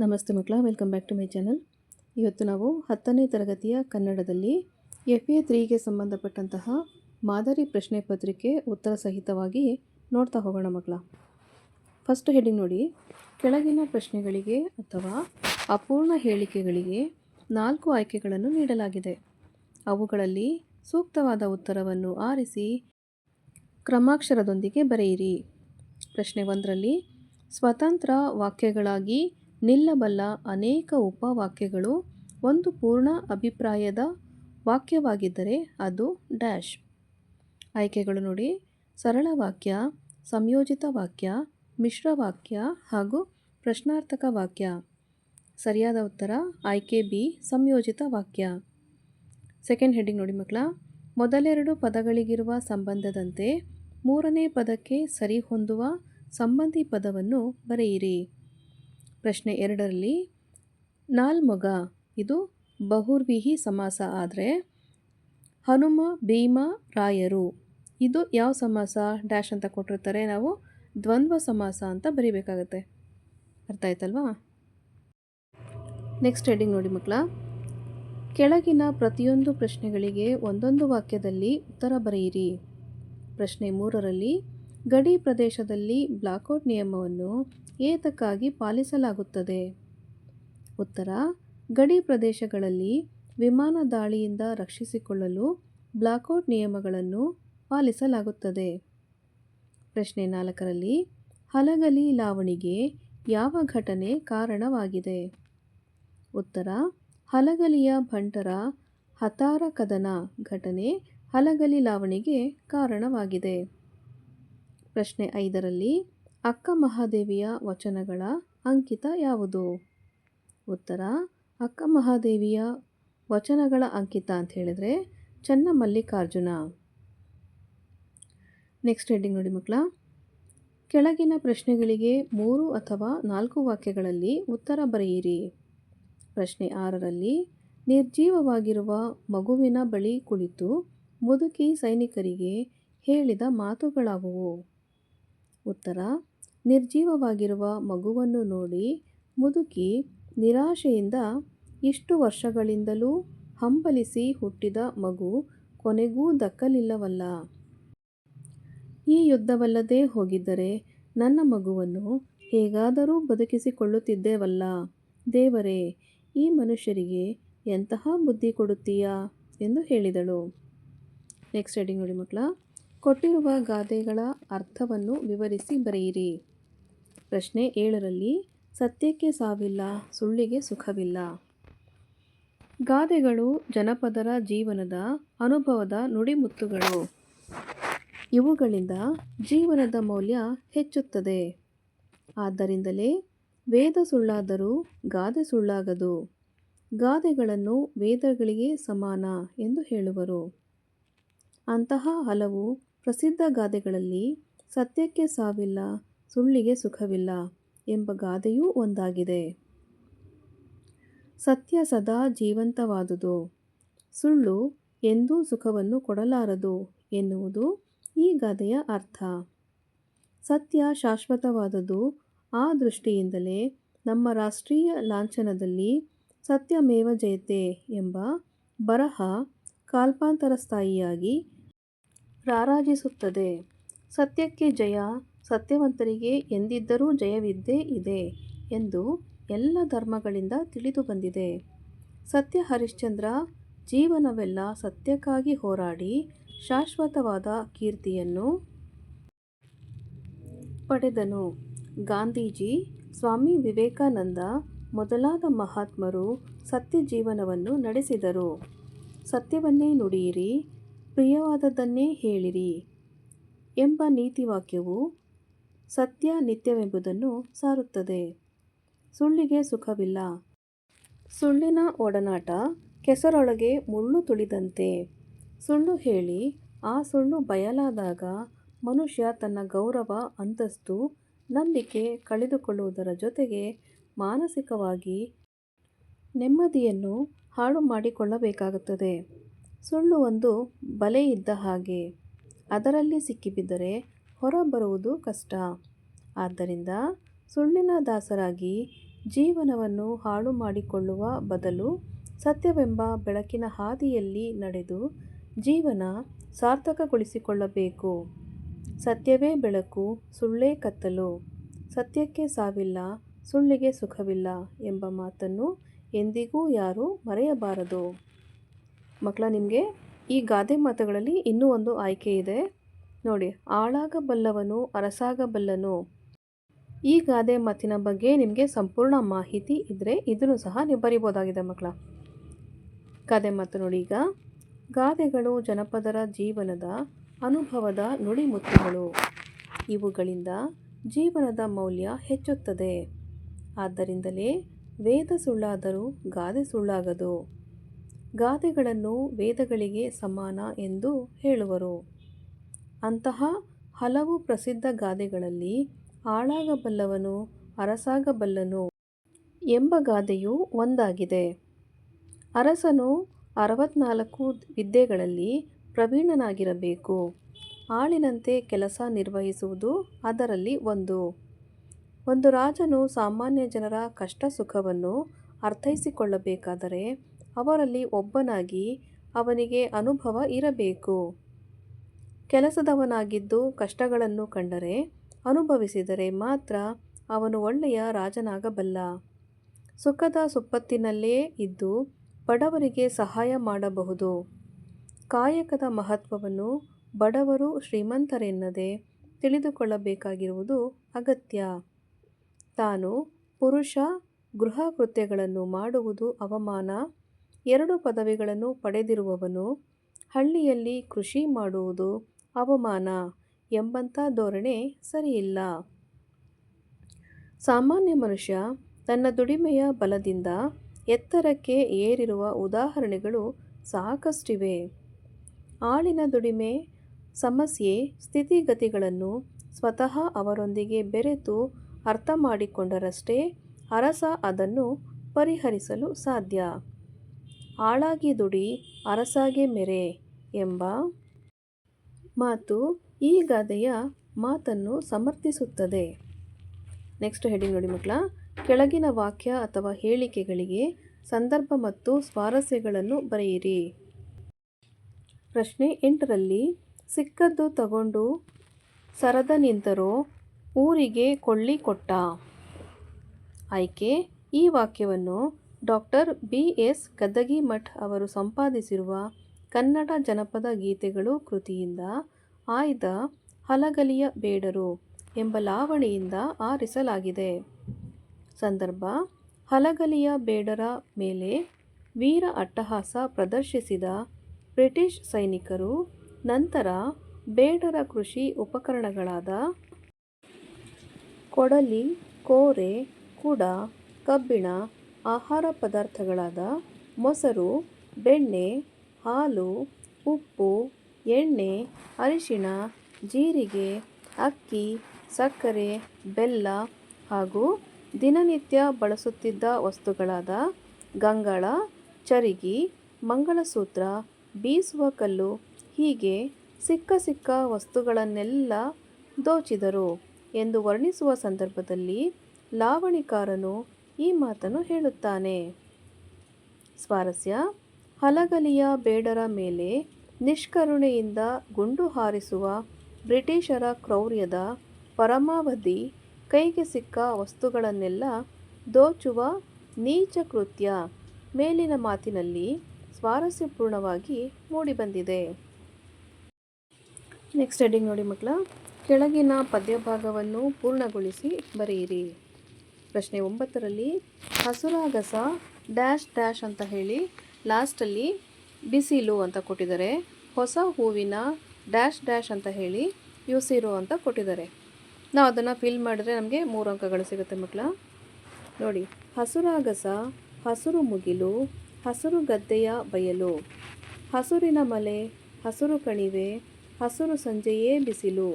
ನಮಸ್ತೆ ಮಕ್ಕಳ welcome back to my channel ಇವತ್ತು ನಾವು ಹತ್ತನೇ ತರಗತಿಯ ಕನ್ನಡದಲ್ಲಿ ಎಫ್ ಎ ತ್ರೀಗೆ ಸಂಬಂಧಪಟ್ಟಂತಹ ಮಾದರಿ ಪ್ರಶ್ನೆ ಪತ್ರಿಕೆ ಉತ್ತರ ಸಹಿತವಾಗಿ ನೋಡ್ತಾ ಹೋಗೋಣ ಮಕ್ಕಳ. ಫಸ್ಟ್ ಹೆಡಿಂಗ್ ನೋಡಿ, ಕೆಳಗಿನ ಪ್ರಶ್ನೆಗಳಿಗೆ ಅಥವಾ ಅಪೂರ್ಣ ಹೇಳಿಕೆಗಳಿಗೆ ನಾಲ್ಕು ಆಯ್ಕೆಗಳನ್ನು ನೀಡಲಾಗಿದೆ. ಅವುಗಳಲ್ಲಿ ಸೂಕ್ತವಾದ ಉತ್ತರವನ್ನು ಆರಿಸಿ ಕ್ರಮಾಕ್ಷರದೊಂದಿಗೆ ಬರೆಯಿರಿ. ಪ್ರಶ್ನೆ ಒಂದರಲ್ಲಿ, ಸ್ವತಂತ್ರ ವಾಕ್ಯಗಳಾಗಿ ನಿಲ್ಲಬಲ್ಲ ಅನೇಕ ಉಪವಾಕ್ಯಗಳು ಒಂದು ಪೂರ್ಣ ಅಭಿಪ್ರಾಯದ ವಾಕ್ಯವಾಗಿದ್ದರೆ ಅದು ಡ್ಯಾಶ್. ಆಯ್ಕೆಗಳು ನೋಡಿ. ಸರಳ ವಾಕ್ಯ, ಸಂಯೋಜಿತ ವಾಕ್ಯ, ಮಿಶ್ರ ವಾಕ್ಯ ಹಾಗೂ ಪ್ರಶ್ನಾರ್ಥಕ ವಾಕ್ಯ. ಸರಿಯಾದ ಉತ್ತರ, ಆಯ್ಕೆ ಬಿ, ಸಂಯೋಜಿತ ವಾಕ್ಯ. ಸೆಕೆಂಡ್ ಹೆಡ್ಡಿಂಗ್ ನೋಡಿ ಮಕ್ಕಳ. ಮೊದಲೆರಡು ಪದಗಳಿಗಿರುವ ಸಂಬಂಧದಂತೆ ಮೂರನೇ ಪದಕ್ಕೆ ಸರಿಹೊಂದುವ ಸಂಬಂಧಿ ಪದವನ್ನು ಬರೆಯಿರಿ. ಪ್ರಶ್ನೆ ಎರಡರಲ್ಲಿ, ನಾಲ್ಮೊಗ, ಇದು ಬಹುರ್ವಿಹಿ ಸಮಾಸ ಆದರೆ, ಹನುಮ, ಭೀಮ, ರಾಯರು, ಇದು ಯಾವ ಸಮಾಸ? ಡ್ಯಾಶ್ ಅಂತ ಕೊಟ್ಟಿರ್ತಾರೆ, ನಾವು ದ್ವಂದ್ವ ಸಮಾಸ ಅಂತ ಬರೀಬೇಕಾಗತ್ತೆ. ಅರ್ಥ ಆಯ್ತಲ್ವಾ? ನೆಕ್ಸ್ಟ್ ಹೆಡಿಂಗ್ ನೋಡಿ ಮಕ್ಕಳ. ಕೆಳಗಿನ ಪ್ರತಿಯೊಂದು ಪ್ರಶ್ನೆಗಳಿಗೆ ಒಂದೊಂದು ವಾಕ್ಯದಲ್ಲಿ ಉತ್ತರ ಬರೆಯಿರಿ. ಪ್ರಶ್ನೆ ಮೂರರಲ್ಲಿ ಗಡಿ ಪ್ರದೇಶದಲ್ಲಿ ಬ್ಲಾಕೌಟ್ ನಿಯಮವನ್ನು ಏತಕ್ಕಾಗಿ ಪಾಲಿಸಲಾಗುತ್ತದೆ? ಉತ್ತರ, ಗಡಿ ಪ್ರದೇಶಗಳಲ್ಲಿ ವಿಮಾನ ದಾಳಿಯಿಂದ ರಕ್ಷಿಸಿಕೊಳ್ಳಲು ಬ್ಲಾಕೌಟ್ ನಿಯಮಗಳನ್ನು ಪಾಲಿಸಲಾಗುತ್ತದೆ. ಪ್ರಶ್ನೆ ನಾಲ್ಕರಲ್ಲಿ, ಹಲಗಲಿ ಲಾವಣಿಗೆ ಯಾವ ಘಟನೆ ಕಾರಣವಾಗಿದೆ? ಉತ್ತರ, ಹಲಗಲಿಯ ಭಂಟರ ಹತಾರ ಕದನ ಘಟನೆ ಹಲಗಲಿ ಲಾವಣಿಗೆ ಕಾರಣವಾಗಿದೆ. ಪ್ರಶ್ನೆ ಐದರಲ್ಲಿ, ಅಕ್ಕ ಮಹಾದೇವಿಯ ವಚನಗಳ ಅಂಕಿತ ಯಾವುದು? ಉತ್ತರ, ಅಕ್ಕ ಮಹಾದೇವಿಯ ವಚನಗಳ ಅಂಕಿತ ಅಂತ ಹೇಳಿದರೆ ಚನ್ನಮಲ್ಲಿಕಾರ್ಜುನ ನೆಕ್ಸ್ಟ್ ಹೆಡ್ಡಿಂಗ್ ನೋಡಿ ಮಕ್ಕಳ. ಕೆಳಗಿನ ಪ್ರಶ್ನೆಗಳಿಗೆ ಮೂರು ಅಥವಾ ನಾಲ್ಕು ವಾಕ್ಯಗಳಲ್ಲಿ ಉತ್ತರ ಬರೆಯಿರಿ. ಪ್ರಶ್ನೆ ಆರರಲ್ಲಿ, ನಿರ್ಜೀವವಾಗಿರುವ ಮಗುವಿನ ಬಳಿ ಕುಳಿತು ಮುದುಕಿ ಸೈನಿಕರಿಗೆ ಹೇಳಿದ ಮಾತುಗಳಾವುವು? ಉತ್ತರ, ನಿರ್ಜೀವವಾಗಿರುವ ಮಗುವನ್ನು ನೋಡಿ ಮುದುಕಿ ನಿರಾಶೆಯಿಂದ ಇಷ್ಟು ವರ್ಷಗಳಿಂದಲೂ ಹಂಬಲಿಸಿ ಹುಟ್ಟಿದ ಮಗು ಕೊನೆಗೂ ದಕ್ಕಲಿಲ್ಲವಲ್ಲ. ಈ ಯುದ್ಧವಲ್ಲದೆ ಹೋಗಿದ್ದರೆ ನನ್ನ ಮಗುವನ್ನು ಹೇಗಾದರೂ ಬದುಕಿಸಿಕೊಳ್ಳುತ್ತಿದ್ದೇವಲ್ಲ. ದೇವರೇ, ಈ ಮನುಷ್ಯರಿಗೆ ಎಂತಹ ಬುದ್ಧಿ ಕೊಡುತ್ತೀಯಾ? ಎಂದು ಹೇಳಿದಳು. ನೆಕ್ಸ್ಟ್ ಹೆಡಿಂಗ್ ನೋಡಿ ಮಕ್ಕಳ. ಕೊಟ್ಟಿರುವ ಗಾದೆಗಳ ಅರ್ಥವನ್ನು ವಿವರಿಸಿ ಬರೆಯಿರಿ. ಪ್ರಶ್ನೆ ಏಳರಲ್ಲಿ, ಸತ್ಯಕ್ಕೆ ಸಾವಿಲ್ಲ, ಸುಳ್ಳಿಗೆ ಸುಖವಿಲ್ಲ. ಗಾದೆಗಳು ಜನಪದರ ಜೀವನದ ಅನುಭವದ ನುಡಿಮುತ್ತುಗಳು. ಇವುಗಳಿಂದ ಜೀವನದ ಮೌಲ್ಯ ಹೆಚ್ಚುತ್ತದೆ. ಆದ್ದರಿಂದಲೇ ವೇದ ಸುಳ್ಳಾದರೂ ಗಾದೆ ಸುಳ್ಳಾಗದು. ಗಾದೆಗಳನ್ನು ವೇದಗಳಿಗೆ ಸಮಾನ ಎಂದು ಹೇಳುವರು. ಅಂತಹ ಹಲವು ಪ್ರಸಿದ್ಧ ಗಾದೆಗಳಲ್ಲಿ ಸತ್ಯಕ್ಕೆ ಸಾವಿಲ್ಲ, ಸುಳ್ಳಿಗೆ ಸುಖವಿಲ್ಲ ಎಂಬ ಗಾದೆಯೂ ಒಂದಾಗಿದೆ. ಸತ್ಯ ಸದಾ ಜೀವಂತವಾದುದು. ಸುಳ್ಳು ಎಂದೂ ಸುಖವನ್ನು ಕೊಡಲಾರದು ಎನ್ನುವುದು ಈ ಗಾದೆಯ ಅರ್ಥ. ಸತ್ಯ ಶಾಶ್ವತವಾದುದು ಆ ದೃಷ್ಟಿಯಿಂದಲೇ ನಮ್ಮ ರಾಷ್ಟ್ರೀಯ ಲಾಂಛನದಲ್ಲಿ ಸತ್ಯಮೇವ ಜಯತೆ ಎಂಬ ಬರಹ ಕಾಲ್ಪಾಂತರ ಸ್ಥಾಯಿಯಾಗಿ ರಾರಾಜಿಸುತ್ತದೆ ಸತ್ಯಕ್ಕೆ ಜಯ, ಸತ್ಯವಂತರಿಗೆ ಎಂದಿದ್ದರೂ ಜಯವಿದ್ದೇ ಇದೆ ಎಂದು ಎಲ್ಲ ಧರ್ಮಗಳಿಂದ ತಿಳಿದು ಬಂದಿದೆ. ಸತ್ಯ ಹರಿಶ್ಚಂದ್ರ, ಜೀವನವೆಲ್ಲ ಸತ್ಯಕ್ಕಾಗಿ ಹೋರಾಡಿ ಶಾಶ್ವತವಾದ ಕೀರ್ತಿಯನ್ನು ಪಡೆದನು. ಗಾಂಧೀಜಿ, ಸ್ವಾಮಿ ವಿವೇಕಾನಂದ ಮೊದಲಾದ ಮಹಾತ್ಮರು ಸತ್ಯ ಜೀವನವನ್ನು ನಡೆಸಿದರು. ಸತ್ಯವನ್ನೇ ನುಡಿಯಿರಿ ಪ್ರಿಯವಾದದ್ದನ್ನೇ ಹೇಳಿರಿ ಎಂಬ ನೀತಿವಾಕ್ಯವು ಸತ್ಯ ನಿತ್ಯವೆಂಬುದನ್ನು ಸಾರುತ್ತದೆ. ಸುಳ್ಳಿಗೆ ಸುಖವಿಲ್ಲ. ಸುಳ್ಳಿನ ಒಡನಾಟ ಕೆಸರೊಳಗೆ ಮುಳ್ಳು ತುಳಿದಂತೆ. ಸುಳ್ಳು ಹೇಳಿ ಆ ಸುಳ್ಳು ಬಯಲಾದಾಗ ಮನುಷ್ಯ ತನ್ನ ಗೌರವ, ಅಂತಸ್ತು, ನಂಬಿಕೆ ಕಳೆದುಕೊಳ್ಳುವುದರ ಜೊತೆಗೆ ಮಾನಸಿಕವಾಗಿ ನೆಮ್ಮದಿಯನ್ನು ಹಾಳು ಮಾಡಿಕೊಳ್ಳಬೇಕಾಗುತ್ತದೆ. ಸುಳ್ಳು ಒಂದು ಬಲೆ ಇದ್ದ ಹಾಗೆ. ಅದರಲ್ಲಿ ಸಿಕ್ಕಿಬಿದ್ದರೆ ಹೊರಬರುವುದು ಕಷ್ಟ. ಆದ್ದರಿಂದ ಸುಳ್ಳಿನ ದಾಸರಾಗಿ ಜೀವನವನ್ನು ಹಾಳು ಮಾಡಿಕೊಳ್ಳುವ ಬದಲು ಸತ್ಯವೆಂಬ ಬೆಳಕಿನ ಹಾದಿಯಲ್ಲಿ ನಡೆದು ಜೀವನ ಸಾರ್ಥಕಗೊಳಿಸಿಕೊಳ್ಳಬೇಕು. ಸತ್ಯವೇ ಬೆಳಕು, ಸುಳ್ಳೇ ಕತ್ತಲು. ಸತ್ಯಕ್ಕೆ ಸಾವಿಲ್ಲ, ಸುಳ್ಳಿಗೆ ಸುಖವಿಲ್ಲ ಎಂಬ ಮಾತನ್ನು ಎಂದಿಗೂ ಯಾರೂ ಮರೆಯಬಾರದು. ಮಕ್ಕಳ, ನಿಮಗೆ ಈ ಗಾದೆ ಮಾತುಗಳಲ್ಲಿ ಇನ್ನೂ ಒಂದು ಆಯ್ಕೆ ಇದೆ. ನೋಡಿ ಆಳಾಗಬಲ್ಲವನು ಅರಸಾಗಬಲ್ಲನು ಈ ಗಾದೆ ಮಾತಿನ ಬಗ್ಗೆ ನಿಮಗೆ ಸಂಪೂರ್ಣ ಮಾಹಿತಿ ಇದ್ದರೆ ಇದನ್ನು ಸಹ ನೀವು ಬರಿಬೋದಾಗಿದೆ ಮಕ್ಕಳ. ಗಾದೆ ಮಾತು ನೋಡಿ ಈಗ. ಗಾದೆಗಳು ಜನಪದರ ಜೀವನದ ಅನುಭವದ ನುಡಿಮುತ್ತುಗಳು. ಇವುಗಳಿಂದ ಜೀವನದ ಮೌಲ್ಯ ಹೆಚ್ಚುತ್ತದೆ. ಆದ್ದರಿಂದಲೇ ವೇದ ಸುಳ್ಳಾದರೂ ಗಾದೆ ಸುಳ್ಳಾಗದು. ಗಾದೆಗಳನ್ನು ವೇದಗಳಿಗೆ ಸಮಾನ ಎಂದು ಹೇಳುವರು. ಅಂತಹ ಹಲವು ಪ್ರಸಿದ್ಧ ಗಾದೆಗಳಲ್ಲಿ ಆಳಾಗಬಲ್ಲವನು ಅರಸಾಗಬಲ್ಲನು ಎಂಬ ಗಾದೆಯು ಒಂದಾಗಿದೆ. ಅರಸನು ಅರವತ್ನಾಲ್ಕು ವಿದ್ಯೆಗಳಲ್ಲಿ ಪ್ರವೀಣನಾಗಿರಬೇಕು. ಆಳಿನಂತೆ ಕೆಲಸ ನಿರ್ವಹಿಸುವುದು ಅದರಲ್ಲಿ ಒಂದು. ಒಂದು ರಾಜನು ಸಾಮಾನ್ಯ ಜನರ ಕಷ್ಟ ಸುಖವನ್ನು ಅರ್ಥೈಸಿಕೊಳ್ಳಬೇಕಾದರೆ ಅವರಲ್ಲಿ ಒಬ್ಬನಾಗಿ ಅವನಿಗೆ ಅನುಭವ ಇರಬೇಕು. ಕೆಲಸದವನಾಗಿದ್ದು ಕಷ್ಟಗಳನ್ನು ಕಂಡರೆ ಅನುಭವಿಸಿದರೆ ಮಾತ್ರ ಅವನು ಒಳ್ಳೆಯ ರಾಜನಾಗಬಲ್ಲ. ಸುಖದ ಸುಪ್ಪತ್ತಿನಲ್ಲೇ ಇದ್ದು ಬಡವರಿಗೆ ಸಹಾಯ ಮಾಡಬಹುದು. ಕಾಯಕದ ಮಹತ್ವವನ್ನು ಬಡವರು ಶ್ರೀಮಂತರೆನ್ನದೆ ತಿಳಿದುಕೊಳ್ಳಬೇಕಾಗಿರುವುದು ಅಗತ್ಯ. ತಾನು ಪುರುಷ ಗೃಹ ಕೃತ್ಯಗಳನ್ನು ಮಾಡುವುದು ಅವಮಾನ ಎರಡು ಪದವಿಗಳನ್ನು ಪಡೆದಿರುವವನು ಹಳ್ಳಿಯಲ್ಲಿ ಕೃಷಿ ಮಾಡುವುದು ಅವಮಾನ ಎಂಬಂಥ ಧೋರಣೆ ಸರಿಯಿಲ್ಲ. ಸಾಮಾನ್ಯ ಮನುಷ್ಯ ತನ್ನ ದುಡಿಮೆಯ ಬಲದಿಂದ ಎತ್ತರಕ್ಕೆ ಏರಿರುವ ಉದಾಹರಣೆಗಳು ಸಾಕಷ್ಟಿವೆ. ಆಳಿನ ದುಡಿಮೆ, ಸಮಸ್ಯೆ, ಸ್ಥಿತಿಗತಿಗಳನ್ನು ಸ್ವತಃ ಅವರೊಂದಿಗೆ ಬೆರೆತು ಅರ್ಥ ಮಾಡಿಕೊಂಡರಷ್ಟೇ ಅರಸ ಅದನ್ನು ಪರಿಹರಿಸಲು ಸಾಧ್ಯ. ಆಳಾಗಿ ದುಡಿ ಅರಸಾಗೆ ಮೆರೆ ಎಂಬ ಮಾತು ಈ ಗಾದೆಯ ಮಾತನ್ನು ಸಮರ್ಥಿಸುತ್ತದೆ. ನೆಕ್ಸ್ಟ್ ಹೆಡಿಂಗ್ ನೋಡಿ ಮಕ್ಕಳ. ಕೆಳಗಿನ ವಾಕ್ಯ ಅಥವಾ ಹೇಳಿಕೆಗಳಿಗೆ ಸಂದರ್ಭ ಮತ್ತು ಸ್ವಾರಸ್ಯಗಳನ್ನು ಬರೆಯಿರಿ. ಪ್ರಶ್ನೆ ಎಂಟರಲ್ಲಿ, ಸಿಕ್ಕದ್ದು ತಗೊಂಡು ಸರದ ನಿಂತರೋ ಊರಿಗೆ ಕೊಳ್ಳಿ ಕೊಟ್ಟ. ಆಯ್ಕೆ, ಈ ವಾಕ್ಯವನ್ನು ಡಾಕ್ಟರ್ ಬಿ ಎಸ್ ಗದ್ದಗಿಮಠ್ ಅವರು ಸಂಪಾದಿಸಿರುವ ಕನ್ನಡ ಜನಪದ ಗೀತೆಗಳು ಕೃತಿಯಿಂದ ಆಯ್ದ ಹಲಗಲಿಯ ಬೇಡರು ಎಂಬ ಲಾವಣಿಯಿಂದ ಆರಿಸಲಾಗಿದೆ. ಸಂದರ್ಭ, ಹಲಗಲಿಯ ಬೇಡರ ಮೇಲೆ ವೀರ ಅಟ್ಟಹಾಸ ಪ್ರದರ್ಶಿಸಿದ ಬ್ರಿಟಿಷ್ ಸೈನಿಕರು ನಂತರ ಬೇಡರ ಕೃಷಿ ಉಪಕರಣಗಳಾದ ಕೊಡಲಿ, ಕೋರೆ, ಕುಡ, ಕಬ್ಬಿಣ ಆಹಾರ ಪದಾರ್ಥಗಳಾದ ಮೊಸರು, ಬೆಣ್ಣೆ, ಹಾಲು, ಉಪ್ಪು, ಎಣ್ಣೆ, ಅರಿಶಿಣ, ಜೀರಿಗೆ, ಅಕ್ಕಿ, ಸಕ್ಕರೆ, ಬೆಲ್ಲ ಹಾಗೂ ದಿನನಿತ್ಯ ಬಳಸುತ್ತಿದ್ದ ವಸ್ತುಗಳಾದ ಗಂಗಾಳ, ಚರಿಗಿ, ಮಂಗಳಸೂತ್ರ, ಬೀಸುವ ಕಲ್ಲು ಹೀಗೆ ಸಿಕ್ಕ ಸಿಕ್ಕ ವಸ್ತುಗಳನ್ನೆಲ್ಲ ದೋಚಿದರು ಎಂದು ವರ್ಣಿಸುವ ಸಂದರ್ಭದಲ್ಲಿ ಲಾವಣಿಕಾರನು ಈ ಮಾತನ್ನು ಹೇಳುತ್ತಾನೆ. ಸ್ವಾರಸ್ಯ, ಹಲಗಲಿಯ ಬೇಡರ ಮೇಲೆ ನಿಷ್ಕರುಣೆಯಿಂದ ಗುಂಡು ಹಾರಿಸುವ ಬ್ರಿಟಿಷರ ಕ್ರೌರ್ಯದ ಪರಮಾವಧಿ ಕೈಗೆ ಸಿಕ್ಕ ವಸ್ತುಗಳನ್ನೆಲ್ಲ ದೋಚುವ ನೀಚ ಕೃತ್ಯ ಮೇಲಿನ ಮಾತಿನಲ್ಲಿ ಸ್ವಾರಸ್ಯಪೂರ್ಣವಾಗಿ ಮೂಡಿಬಂದಿದೆ. ನೆಕ್ಸ್ಟ್ ಹೆಡಿಂಗ್ ನೋಡಿ ಮಕ್ಕಳ, ಕೆಳಗಿನ ಪದ್ಯಭಾಗವನ್ನು ಪೂರ್ಣಗೊಳಿಸಿ ಬರೆಯಿರಿ. ಪ್ರಶ್ನೆ ಒಂಬತ್ತರಲ್ಲಿ ಹಸುರಾಗಸ ಡ್ಯಾಶ್ ಡ್ಯಾಶ್ ಅಂತ ಹೇಳಿ ಲಾಸ್ಟಲ್ಲಿ ಬಿಸಿಲು ಅಂತ ಕೊಟ್ಟಿದ್ದಾರೆ. ಹೊಸ ಹೂವಿನ ಡ್ಯಾಶ್ ಡ್ಯಾಶ್ ಅಂತ ಹೇಳಿ ಯುಸಿರು ಅಂತ ಕೊಟ್ಟಿದ್ದಾರೆ. ನಾವು ಅದನ್ನು ಫಿಲ್ ಮಾಡಿದ್ರೆ ನಮಗೆ ಮೂರು ಅಂಕಗಳು ಸಿಗುತ್ತೆ ಮಕ್ಕಳ. ನೋಡಿ, ಹಸುರಾಗಸ, ಹಸುರು ಮುಗಿಲು, ಹಸುರು ಗದ್ದೆಯ ಬಯಲು, ಹಸುರಿನ ಮಲೆ, ಹಸುರು ಕಣಿವೆ, ಹಸುರು ಸಂಜೆಯೇ ಬಿಸಿಲು,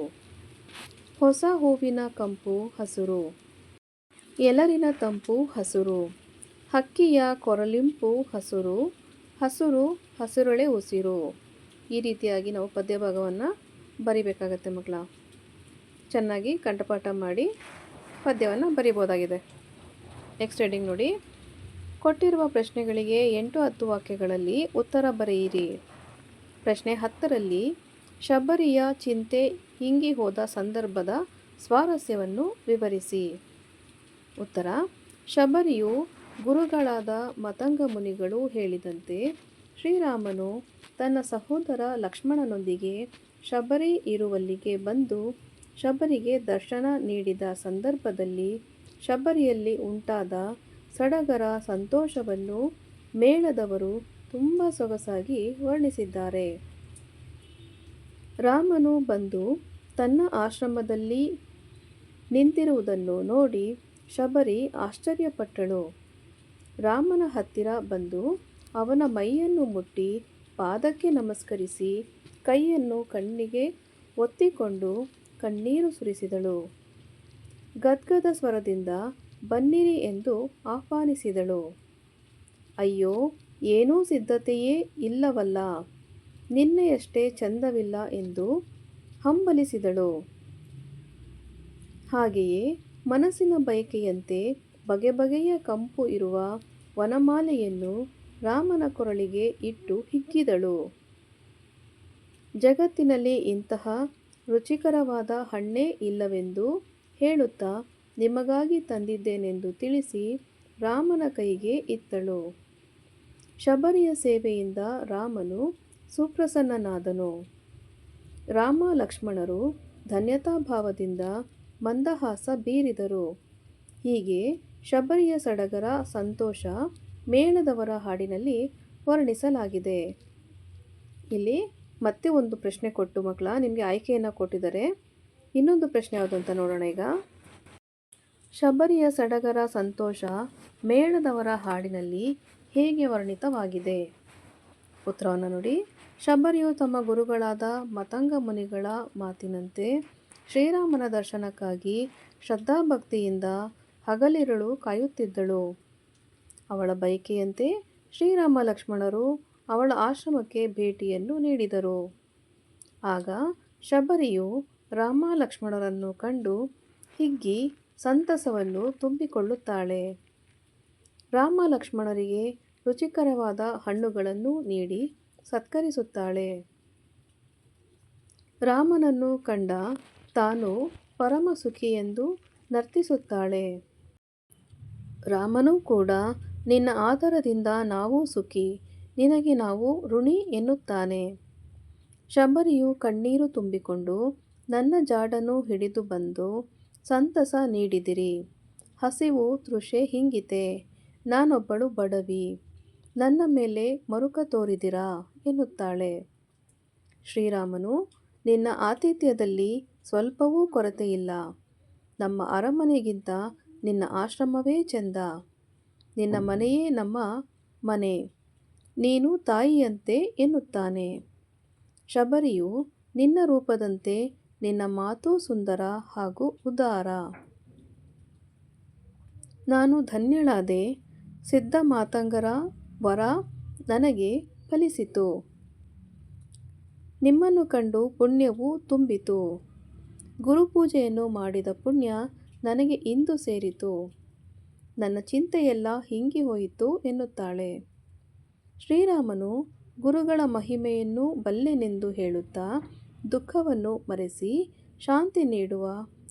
ಹೊಸ ಹೂವಿನ ಕಂಪು, ಹಸುರು. ಎಲರಿನ ತಂಪು ಹಸುರು. ಹಕ್ಕಿಯ ಕೊರಲಿಂಪು ಹಸುರು. ಹಸುರು, ಹಸುರಳೆ ಉಸಿರು. ಈ ರೀತಿಯಾಗಿ ನಾವು ಪದ್ಯ ಭಾಗವನ್ನು ಬರಿಬೇಕಾಗತ್ತೆ ಮಕ್ಕಳ ಚೆನ್ನಾಗಿ ಕಂಠಪಾಠ ಮಾಡಿ ಪದ್ಯವನ್ನು ಬರಿಬೋದಾಗಿದೆ. ನೆಕ್ಸ್ಟ್ ಹೆಡಿಂಗ್ ನೋಡಿ. ಕೊಟ್ಟಿರುವ ಪ್ರಶ್ನೆಗಳಿಗೆ ಎಂಟು ಹತ್ತು ವಾಕ್ಯಗಳಲ್ಲಿ ಉತ್ತರ ಬರೆಯಿರಿ. ಪ್ರಶ್ನೆ ಹತ್ತರಲ್ಲಿ, ಶಬರಿಯ ಚಿಂತೆ ಹಿಂಗಿ ಹೋದ ಸಂದರ್ಭದ ಸ್ವಾರಸ್ಯವನ್ನು ವಿವರಿಸಿ. ಉತ್ತರ, ಶಬರಿಯು ಗುರುಗಳಾದ ಮತಂಗ ಮುನಿಗಳು ಹೇಳಿದಂತೆ ಶ್ರೀರಾಮನು ತನ್ನ ಸಹೋದರ ಲಕ್ಷ್ಮಣನೊಂದಿಗೆ ಶಬರಿ ಇರುವಲ್ಲಿಗೆ ಬಂದು ಶಬರಿಗೆ ದರ್ಶನ ನೀಡಿದ ಸಂದರ್ಭದಲ್ಲಿ ಶಬರಿಯಲ್ಲಿ ಉಂಟಾದ ಸಡಗರ ಸಂತೋಷವನ್ನು ಮೇಳದವರು ತುಂಬ ಸೊಗಸಾಗಿ ವರ್ಣಿಸಿದ್ದಾರೆ. ರಾಮನು ಬಂದು ತನ್ನ ಆಶ್ರಮದಲ್ಲಿ ನಿಂತಿರುವುದನ್ನು ನೋಡಿ ಶಬರಿ ಆಶ್ಚರ್ಯಪಟ್ಟಳು. ರಾಮನ ಹತ್ತಿರ ಬಂದು ಅವನ ಮೈಯನ್ನು ಮುಟ್ಟಿ ಪಾದಕ್ಕೆ ನಮಸ್ಕರಿಸಿ ಕೈಯನ್ನು ಕಣ್ಣಿಗೆ ಒತ್ತಿಕೊಂಡು ಕಣ್ಣೀರು ಸುರಿಸಿದಳು. ಗದ್ಗದ ಸ್ವರದಿಂದ ಬನ್ನಿರಿ ಎಂದು ಆಹ್ವಾನಿಸಿದಳು. ಅಯ್ಯೋ, ಏನೂ ಸಿದ್ಧತೆಯೇ ಇಲ್ಲವಲ್ಲ. ನಿನ್ನೆಯಷ್ಟೇ ಚಂದವಿಲ್ಲ ಎಂದು ಹಂಬಲಿಸಿದಳು. ಹಾಗೆಯೇ ಮನಸ್ಸಿನ ಬಯಕೆಯಂತೆ ಬಗೆ ಬಗೆಯ ಕಂಪು ಇರುವ ವನಮಾಲೆಯನ್ನು ರಾಮನ ಕೊರಳಿಗೆ ಇಟ್ಟು ಹಿಗ್ಗಿದಳು. ಜಗತ್ತಿನಲ್ಲಿ ಇಂತಹ ರುಚಿಕರವಾದ ಹಣ್ಣೇ ಇಲ್ಲವೆಂದು ಹೇಳುತ್ತಾ ನಿಮಗಾಗಿ ತಂದಿದ್ದೇನೆಂದು ತಿಳಿಸಿ ರಾಮನ ಕೈಗೆ ಇತ್ತಳು. ಶಬರಿಯ ಸೇವೆಯಿಂದ ರಾಮನು ಸುಪ್ರಸನ್ನನಾದನು. ರಾಮ ಲಕ್ಷ್ಮಣರು ಧನ್ಯತಾಭಾವದಿಂದ ಮಂದಹಾಸ ಬೀರಿದರು. ಹೀಗೆ ಶಬರಿಯ ಸಡಗರ ಸಂತೋಷ ಮೇಳದವರ ಹಾಡಿನಲ್ಲಿ ವರ್ಣಿಸಲಾಗಿದೆ. ಇಲ್ಲಿ ಮತ್ತೆ ಒಂದು ಪ್ರಶ್ನೆ ಕೊಟ್ಟು ಮಕ್ಕಳ, ನಿಮಗೆ ಆಯ್ಕೆಯನ್ನು ಕೊಟ್ಟಿದ್ದಾರೆ. ಇನ್ನೊಂದು ಪ್ರಶ್ನೆ ಯಾವುದು ಅಂತ ನೋಡೋಣ ಈಗ. ಶಬರಿಯ ಸಡಗರ ಸಂತೋಷ ಮೇಳದವರ ಹಾಡಿನಲ್ಲಿ ಹೇಗೆ ವರ್ಣಿತವಾಗಿದೆ? ಉತ್ತರವನ್ನು ನೋಡಿ. ಶಬರಿಯು ತಮ್ಮ ಗುರುಗಳಾದ ಮತಂಗ ಮುನಿಗಳ ಮಾತಿನಂತೆ ಶ್ರೀರಾಮನ ದರ್ಶನಕ್ಕಾಗಿ ಶ್ರದ್ಧಾಭಕ್ತಿಯಿಂದ ಹಗಲಿರುಳು ಕಾಯುತ್ತಿದ್ದಳು. ಅವಳ ಬಯಕೆಯಂತೆ ಶ್ರೀರಾಮ ಲಕ್ಷ್ಮಣರು ಅವಳ ಆಶ್ರಮಕ್ಕೆ ಭೇಟಿಯನ್ನು ನೀಡಿದರು. ಆಗ ಶಬರಿಯು ರಾಮ ಲಕ್ಷ್ಮಣರನ್ನು ಕಂಡು ಹಿಗ್ಗಿ ಸಂತಸವನ್ನು ತುಂಬಿಕೊಳ್ಳುತ್ತಾಳೆ. ರಾಮ ಲಕ್ಷ್ಮಣರಿಗೆ ರುಚಿಕರವಾದ ಹಣ್ಣುಗಳನ್ನು ನೀಡಿ ಸತ್ಕರಿಸುತ್ತಾಳೆ. ರಾಮನನ್ನು ಕಂಡ ತಾನು ಪರಮ ಸುಖಿ ಎಂದು ನರ್ತಿಸುತ್ತಾಳೆ. ರಾಮನೂ ಕೂಡ, ನಿನ್ನ ಆದರದಿಂದ ನಾವು ಸುಖಿ, ನಿನಗೆ ನಾವು ಋಣಿ ಎನ್ನುತ್ತಾನೆ. ಶಬರಿಯು ಕಣ್ಣೀರು ತುಂಬಿಕೊಂಡು ನನ್ನ ಜಾಡನ್ನು ಹಿಡಿದು ಬಂದು ಸಂತಸ ನೀಡಿದಿರಿ. ಹಸಿವು ತೃಷೆ ಹಿಂಗಿತೆ, ನಾನೊಬ್ಬಳು ಬಡವಿ, ನನ್ನ ಮೇಲೆ ಮರುಕ ತೋರಿದಿರಾ ಎನ್ನುತ್ತಾಳೆ. ಶ್ರೀರಾಮನು, ನಿನ್ನ ಆತಿಥ್ಯದಲ್ಲಿ ಸ್ವಲ್ಪವೂ ಕೊರತೆಯಿಲ್ಲ ನಮ್ಮ ಅರಮನೆಗಿಂತ ನಿನ್ನ ಆಶ್ರಮವೇ ಚೆಂದ. ನಿನ್ನ ಮನೆಯೇ ನಮ್ಮ ಮನೆ. ನೀನು ತಾಯಿಯಂತೆ ಎನ್ನುತ್ತಾನೆ. ಶಬರಿಯು ನಿನ್ನ ರೂಪದಂತೆ ನಿನ್ನ ಮಾತು ಸುಂದರ ಹಾಗೂ ಉದಾರ. ನಾನು ಧನ್ಯಳಾದೆ. ಸಿದ್ಧ ಮಾತಂಗರ ವರ ನನಗೆ ಫಲಿಸಿತು. ನಿಮ್ಮನ್ನು ಕಂಡು ಪುಣ್ಯವು ತುಂಬಿತು. ಗುರುಪೂಜೆಯನ್ನು ಮಾಡಿದ ಪುಣ್ಯ ನನಗೆ ಇಂದು ಸೇರಿತು. ನನ್ನ ಚಿಂತೆಯೆಲ್ಲ ಹಿಂಗಿ ಹೋಯಿತು ಎನ್ನುತ್ತಾಳೆ. ಶ್ರೀರಾಮನು ಗುರುಗಳ ಮಹಿಮೆಯನ್ನು ಬಲ್ಲೆನೆಂದು ಹೇಳುತ್ತಾ ದುಃಖವನ್ನು ಮರೆಸಿ ಶಾಂತಿ ನೀಡುವ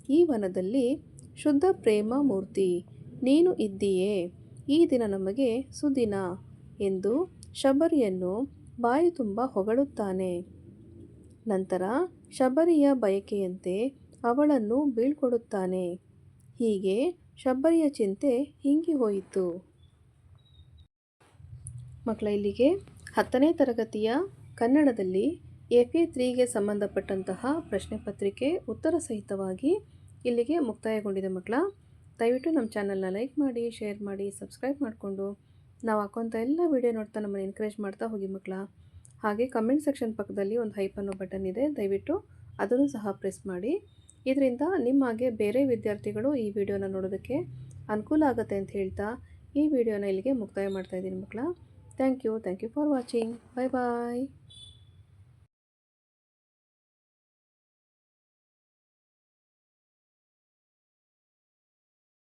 ಈ ವನದಲ್ಲಿ ಶುದ್ಧ ಪ್ರೇಮ ಮೂರ್ತಿ ನೀನು ಇದ್ದೀಯೇ, ಈ ದಿನ ನಮಗೆ ಸುದಿನ ಎಂದು ಶಬರಿಯನ್ನು ಬಾಯಿ ತುಂಬ ಹೊಗಳುತ್ತಾನೆ. ನಂತರ ಶಬರಿಯ ಬಯಕೆಯಂತೆ ಅವಳನ್ನು ಬೀಳ್ಕೊಡುತ್ತಾನೆ. ಹೀಗೆ ಶಬರಿಯ ಚಿಂತೆ ಹಿಂಗಿ ಹೋಯಿತು. ಮಕ್ಕಳ, ಇಲ್ಲಿಗೆ ಹತ್ತನೇ ತರಗತಿಯ ಕನ್ನಡದಲ್ಲಿ ಎಫ್ ಎ ತ್ರೀಗೆ ಸಂಬಂಧಪಟ್ಟಂತಹ ಪ್ರಶ್ನೆ ಪತ್ರಿಕೆ ಉತ್ತರ ಸಹಿತವಾಗಿ ಇಲ್ಲಿಗೆ ಮುಕ್ತಾಯಗೊಂಡಿದೆ ಮಕ್ಕಳ. ದಯವಿಟ್ಟು ನಮ್ಮ ಚಾನಲ್ನ ಲೈಕ್ ಮಾಡಿ, ಶೇರ್ ಮಾಡಿ, ಸಬ್ಸ್ಕ್ರೈಬ್ ಮಾಡಿಕೊಂಡು ನಾವು ಹಾಕೋಂಥ ಎಲ್ಲ ವಿಡಿಯೋ ನೋಡ್ತಾ ನಮ್ಮನ್ನು ಎನ್ಕರೇಜ್ ಮಾಡ್ತಾ ಹೋಗಿ ಮಕ್ಕಳ. ಹಾಗೆ ಕಮೆಂಟ್ ಸೆಕ್ಷನ್ ಪಕ್ಕದಲ್ಲಿ ಒಂದು ಹೈಪ್ ಬಟನ್ ಇದೆ, ದಯವಿಟ್ಟು ಅದನ್ನು ಸಹ ಪ್ರೆಸ್ ಮಾಡಿ. ಇದರಿಂದ ನಿಮ್ಮ ಹಾಗೆ ಬೇರೆ ವಿದ್ಯಾರ್ಥಿಗಳು ಈ ವಿಡಿಯೋನ ನೋಡೋದಕ್ಕೆ ಅನುಕೂಲ ಆಗುತ್ತೆ ಅಂತ ಹೇಳ್ತಾ ಈ ವಿಡಿಯೋನ ಇಲ್ಲಿಗೆ ಮುಕ್ತಾಯ ಮಾಡ್ತಾ ಇದ್ದೀನಿ ಮಕ್ಕಳ. Thank you thank you for watching bye bye